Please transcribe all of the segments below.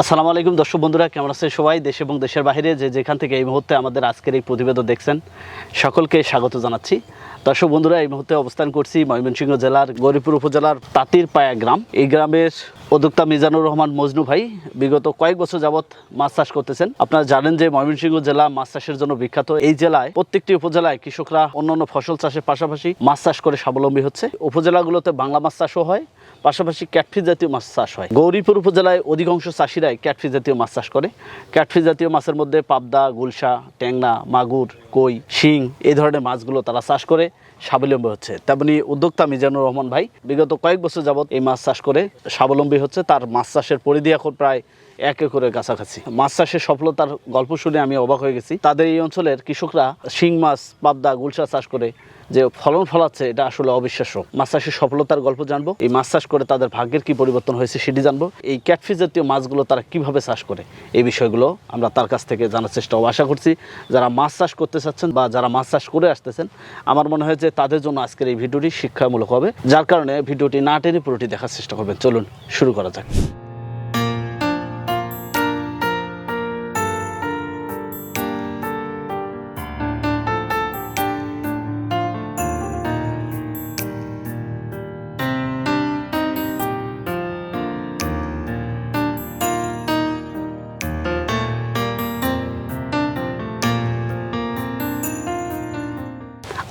আসসালামু আলাইকুম, দর্শক বন্ধুরা, কেমন আছেন সবাই? দেশ এবং দেশের বাইরে যে যেখান থেকে এই মুহূর্তে আমাদের আজকের এই প্রতিবেদন দেখছেন, সকলকে স্বাগত জানাচ্ছি। দর্শক বন্ধুরা, এই মুহূর্তে অবস্থান করছি ময়মনসিংহ জেলার, গরিপুর উপজেলার তাঁতির পায়া গ্রাম। এই গ্রামের উদ্যোক্তা মিজানুর রহমান মজনু ভাই বিগত কয়েক বছর যাবৎ মাছ চাষ করতেছেন। আপনারা জানেন যে ময়মনসিংহ জেলা মাছ চাষের জন্য বিখ্যাত। এই জেলায় প্রত্যেকটি উপজেলায় কৃষকরা অন্যান্য ফসল চাষের পাশাপাশি মাছ চাষ করে স্বাবলম্বী হচ্ছে। উপজেলাগুলোতে বাংলা মাছ চাষও হয় পাশাপাশি ক্যাটফিস জাতীয় মাছ চাষ হয়। গৌরীপুর উপজেলায় অধিকাংশ চাষিরাই ক্যাটফিস জাতীয় মাছ চাষ করে। ক্যাটফিস জাতীয় মাছের মধ্যে পাবদা, গুলশা ট্যাংনা মাগুর, কই, শিং এই ধরনের মাছগুলো তারা চাষ করে। স্বাবলম্বী হচ্ছে। তেমনি উদ্যোক্তা মিজানুর রহমান ভাই বিগত কয়েক বছর যাবৎ এই মাছ চাষ করে স্বাবলম্বী হচ্ছে। তার মাছ চাষের পরিধি এখন প্রায় এক একরের কাছাকাছি। মাছ চাষের সফলতার গল্প শুনে আমি অবাক হয়ে গেছি। তাদের এই অঞ্চলের কৃষকরা শিং মাছ, পাবদা, গুলশা চাষ করে যে ফলন ফলাচ্ছে, এটা আসলে অবিশ্বাস্য। মাছ চাষের সফলতার গল্প জানব। এই মাছ চাষ করে তাদের ভাগ্যের কি পরিবর্তন হয়েছে সেটি জানব। এই ক্যাটফিস জাতীয় মাছগুলো তারা কীভাবে চাষ করে, এই বিষয়গুলো আমরা তার কাছ থেকে জানার চেষ্টা আশা করছি। যারা মাছ চাষ করতে চাচ্ছেন বা যারা মাছ চাষ করে আসতেছেন, আমার মনে হয় যে তাদের জন্য আজকের এই ভিডিওটি শিক্ষামূলক হবে। যার কারণে ভিডিওটি না টেনে পুরোটি দেখার চেষ্টা করবেন। চলুন, শুরু করা যাক।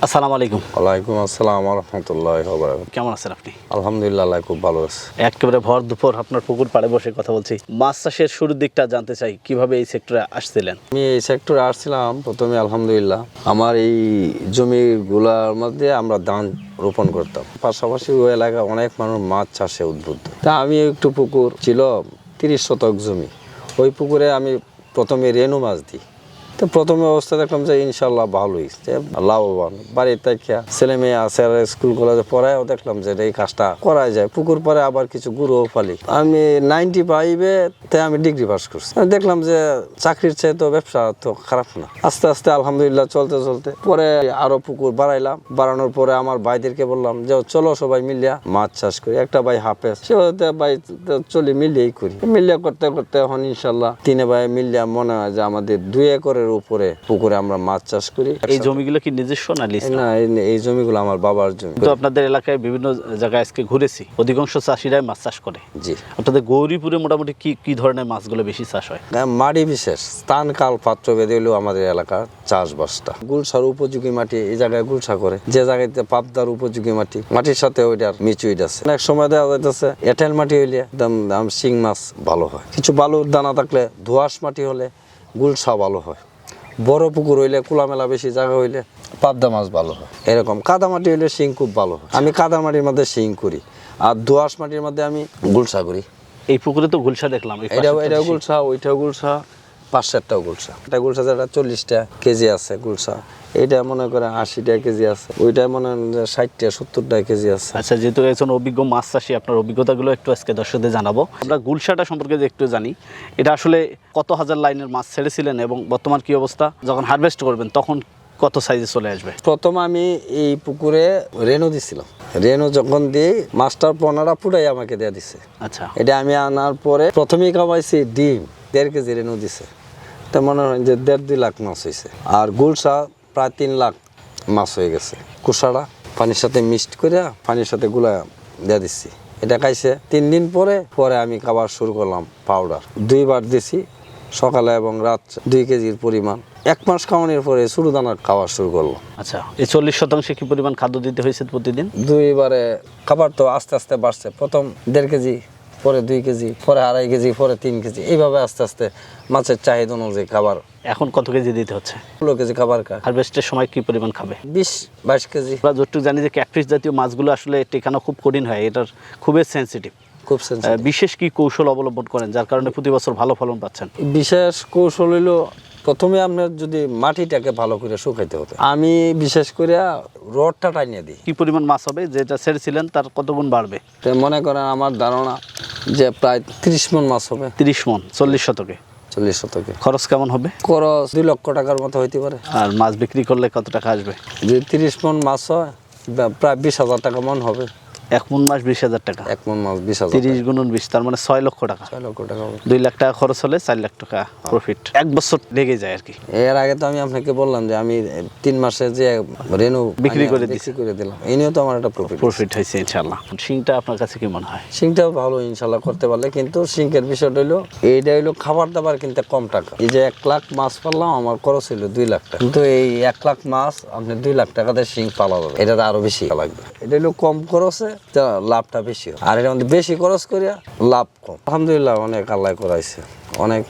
আসসালামু আলাইকুম। ওয়ালাইকুম আসসালাম রহমতুল্লাহ কেমন আছেন আপনি? আলহামদুলিল্লাহ খুব ভালো আছে। একেবারে ভর দুপুর আপনার পুকুর পাড়ে বসে কথা বলছি। মাছ চাষের শুরুর দিকটা জানতে চাই কীভাবে এই সেক্টরে আসছিলেন? আমি এই সেক্টরে আসছিলাম প্রথমে আলহামদুলিল্লাহ। আমার এই জমিগুলার মধ্যে আমরা ধান রোপণ করতাম। পাশাপাশি ওই এলাকায় অনেক মানুষ মাছ চাষে উদ্বুদ্ধ। তা আমি একটু পুকুর ছিল তিরিশ শতক জমি। ওই পুকুরে আমি প্রথমে রেনু মাছ দিই। তো প্রথমে অবস্থা দেখলাম যে ইনশাল্লাহ ভালোই। যে লাভবান। বাড়ির থেকে ছেলে মেয়ে আছে, আর স্কুল কলেজে পড়ায়ও দেখলাম যে এই কাজটা করা যায়। পুকুর পরে আবার কিছু গুরুও ফালি। আমি নাইনটি ফাইভে তে আমি ডিগ্রি পাস করছি। দেখলাম যে চাকরির চেয়ে তো ব্যবসা তো খারাপ না। আস্তে আস্তে আলহামদুলিল্লাহ চলতে চলতে পরে আরও পুকুর বাড়াইলাম। বাড়ানোর পরে আমার ভাইদেরকে বললাম যে চলো সবাই মিলিয়া মাছ চাষ করি। একটা ভাই হাফেজ সে ভাই চলি মিলিয়েই করি। মিলিয়া করতে করতে এখন ইনশাল্লাহ তিনে ভাই মিলিয়া মনে হয় যে আমাদের দুই একরের উপরে পুকুরে আমরা মাছ চাষ করি। এই জমিগুলো কি নিজস্ব না না? এই- এই জমিগুলো আমার বাবার জমি। তো আপনাদের এলাকায় বিভিন্ন জায়গায় আজকে ঘুরেছি। অধিকাংশ চাষিরাই মাছ চাষ করে। জি। আপনাদের গৌরীপুরে মোটামুটি কি কি ধরনের মাছগুলো বেশি চাষ হয়? হ্যাঁ, মাটি বিশেষ। স্থান কাল পাত্র বেঁধে হলেও আমাদের এলাকার চাষবাসটা। গুলশার উপযোগী মাটি এই জায়গায় গুলসা করে। যে জায়গাতে পাবদার উপযোগী মাটি মাটির সাথে ওইটার মিচুইট আছে। অনেক সময় দেখা যাইতেছে এঁটেল মাটি হইলে একদম দাম শিং মাছ ভালো হয়। কিছু বালুর দানা থাকলে ধোয়াশ মাটি হলে গুলসা ভালো হয়। বড় পুকুর হইলে খোলামেলা বেশি জায়গা হইলে পাবদা মাছ ভালো হয়। এরকম। কাদা মাটি হইলে শিং খুব ভালো হয়। আমি কাদা মাটির মধ্যে শিং করি। আর দোয়াশ মাটির মধ্যে আমি গুলসা করি। এই পুকুরে তো গুলশা দেখলাম এটাও বেশি। গুলশা ওইটাও গুলশা পাঁচশারটাও গুলশা। এটা গুলশা যেটা চল্লিশটা কেজি আছে গুলশা। এটা মনে করে আশিটা কেজি আছে ওইটা মনে হয় ষাটটা সত্তরটা কেজি আছে। আচ্ছা যেহেতু একজন অভিজ্ঞ মাছ চাষি আপনার অভিজ্ঞতাগুলো একটু আজকে দর্শকদের জানাব। আমরা গুলশাটা সম্পর্কে যে একটু জানি এটা আসলে কত হাজার লাইনের মাছ ছেড়েছিলেন এবং বর্তমান কি অবস্থা? যখন হারভেস্ট করবেন তখন কত সাইজে চলে আসবে? প্রথম আমি এই পুকুরে রেনু দিছিলাম। রেনু যখন দিই মাস্টার পনেরোটা ফুটাই আমাকে দেয়া দিছে। আচ্ছা। এটা আমি আনার পরে প্রথমেই কামাইছি ডিম দেড় কেজি রেনু দিছে। তা মনে হয় যে দেড় দুই লাখ মাছ হয়েছে আর গুলশা প্রায় তিন লাখ মাছ হয়ে গেছে। কুসাটা পানির সাথে মিক্সড করে পানির সাথে গুলা দিয়ে দিচ্ছি এটা খাইছে। তিন দিন পরে পরে আমি খাবার শুরু করলাম পাউডার দুইবার দিছি সকালে এবং রাত দুই কেজির পরিমাণ। এক মাস খাওয়ানোর পরে শুরু দানার খাওয়া শুরু করল। আচ্ছা এই চল্লিশ শতাংশে কি পরিমাণ খাদ্য দিতে হয়েছে প্রতিদিন? দুইবারে খাবার তো আস্তে আস্তে বাড়ছে। প্রথম দেড় কেজি পরে দুই কেজি পরে আড়াই কেজি পরে তিন কেজি। এইভাবে আস্তে আস্তে মাছের চাহিদা অনুযায়ী খাবার। এখন কত কেজি দিতে হচ্ছে? ষোলো কেজি খাবার খায়। হারভেস্টের সময় কি পরিমাণ খাবে? বিশ বাইশ কেজি। আমরা যতটুকু জানি যে ক্যাটফিস জাতীয় মাছগুলো আসলে টেকানো খুব কঠিন হয়। এটার খুবই সেন্সিটিভ খুব বিশেষ কি কৌশল অবলম্বন করেন যার কারণে প্রতি বছর ভালো ফলন পাচ্ছেন? বিশেষ কৌশল হইল প্রথমে আপনার যদি মাটিটাকে ভালো করে শুকাইতে হতো। আমি বিশেষ করে রডটা টাইনিয়ে দিই। কি পরিমাণ মাছ হবে? যেটা ছেড়েছিলেন তার কত গুণ বাড়বে মনে করেন আমার ধারণা যে প্রায় তিরিশ মন মাছ হবে। তিরিশ মন চল্লিশ শতকে? চল্লিশ শতকে। খরচ কেমন হবে? খরচ দুই লক্ষ টাকার মতো হইতে পারে। আর মাছ বিক্রি করলে কত টাকা আসবে? যদি তিরিশ মন মাছ হয় প্রায় বিশ হাজার টাকা মন হবে। এক মন মাস বিশ হাজার টাকা। এক মন মাছ বিশ হাজার তিরিশ গুণন বিশ তার মানে ছয় লক্ষ টাকা। ছয় লক্ষ টাকা দুই লাখ টাকা খরচ হলে চার লাখ টাকা প্রফিট এক বছর লেগে যায় আর কি। এর আগে তো আমি আপনাকে বললাম যে আমি তিন মাসে যে রেনু বিক্রি করে বিক্রি করে দিলাম। এই নিয়েও তো আমার একটা প্রফিট প্রফিট হয়েছে ইনশাল্লাহ শিংটা আপনার কাছে কি মনে হয়? সিংটাও ভালো ইনশাল্লাহ করতে পারলে। কিন্তু সিঙ্কের বিষয়টা হইল এইটা হইল খাবার দাবার কিনতে কম টাকা। এই যে এক লাখ মাছ পারলাম আমার খরচ হইল দুই লাখ টাকা। কিন্তু এই এক লাখ মাছ আপনি দুই লাখ টাকাতে সিং পালা যাবে। এটাতে আরও বেশি লাগবে। এটা হইল কম খরচে লাভটা বেশি হয়। আর এটা বেশি খরচ করিয়া লাভ কম। আলহামদুলিল্লাহ, অনেক আল্লাহ করাইছে। অনেক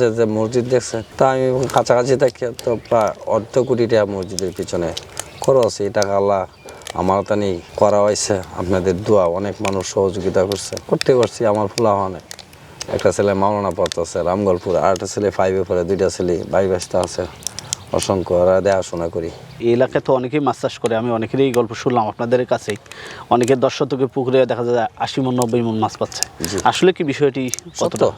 যে যে মসজিদ দেখছে তা আমি কাছাকাছি তো প্রায় অর্ধ কোটি টাকা মসজিদের পিছনে খরচ। এই টাকা আল্লাহ আমার তানি করা হয়েছে আপনাদের দোয়া, অনেক মানুষ সহযোগিতা করছে। করতে করছি আমার ফুলা অনেক একটা ছেলে মাওলানা পড়তেছে, রামগলপুর। আর একটা ছেলে ফাইভে পড়ে, দুইটা ছেলে বাই ব্যস্ত আছে। অসংখ্য ওরা দেখাশোনা করি। এই এলাকায় তো অনেকেই মাছ চাষ করে আমি অনেকেরই গল্প শুনলাম আপনাদের কাছেই। অনেকের দশ শতকে পুকুরে দেখা যায় আশি মন নব্বই মন মাছ পাচ্ছে। আসলে কি বিষয়টি কতটা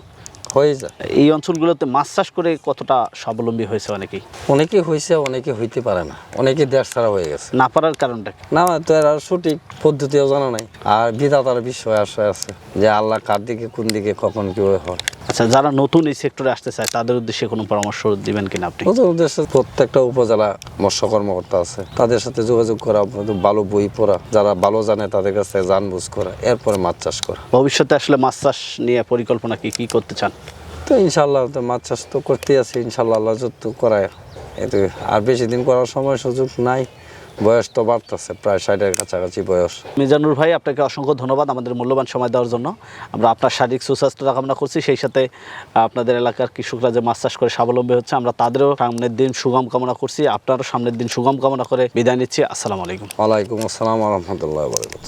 হয়ে যায়। এই অঞ্চলগুলোতে মাছ চাষ করে কতটা স্বাবলম্বী হয়েছে অনেকেই? অনেকে হয়েছে অনেকে হইতে পারে না। অনেকে দেশ ছাড়া হয়ে গেছে। না পারার কারণটা না তো এর আর সঠিক পদ্ধতিও জানা নাই। আর বিধাতার বিষয় আশয় আছে যে আল্লাহ কার দিকে কোন দিকে কখন কি হয়। আচ্ছা যারা নতুন এই সেক্টরে আসতে চায় তাদের উদ্দেশ্যে কোনো পরামর্শ দিবেন কিনা আপনি? নতুন উদ্দেশ্যে প্রত্যেকটা উপজেলা মৎস্য কর্মকর্তা আছে। তাদের সাথে যোগাযোগ করা ভালো বই পড়া। যারা ভালো জানে তাদের কাছে জানবুঝ করা। এরপরে মাছ চাষ করা। ভবিষ্যতে আসলে মাছ চাষ নিয়ে পরিকল্পনা কি কি করতে চান? তো ইনশাল্লাহ তো মাছ চাষ তো করতেই আছে ইনশাল্লাহ আল্লাহ যত করায়। এতে আর বেশি দিন করার সময় সুযোগ নাই বয়স তো বাড়তেছে প্রায় ষাটের কাছাকাছি বয়স। মিজানুর ভাই আপনাকে অসংখ্য ধন্যবাদ আমাদের মূল্যবান সময় দেওয়ার জন্য। আমরা আপনার শারীরিক সুস্বাস্থ্য কামনা করছি সেই সাথে আপনাদের এলাকার কৃষকরা যে মাছ চাষ করে স্বাবলম্বী হচ্ছে আমরা তাদেরও সামনের দিন সুগম কামনা করছি। আপনারও সামনের দিন সুগম কামনা করে বিদায় নিচ্ছি। আসসালামু আলাইকুম। ওয়ালাইকুম আসসালাম রহমতুল্লাহ বরকত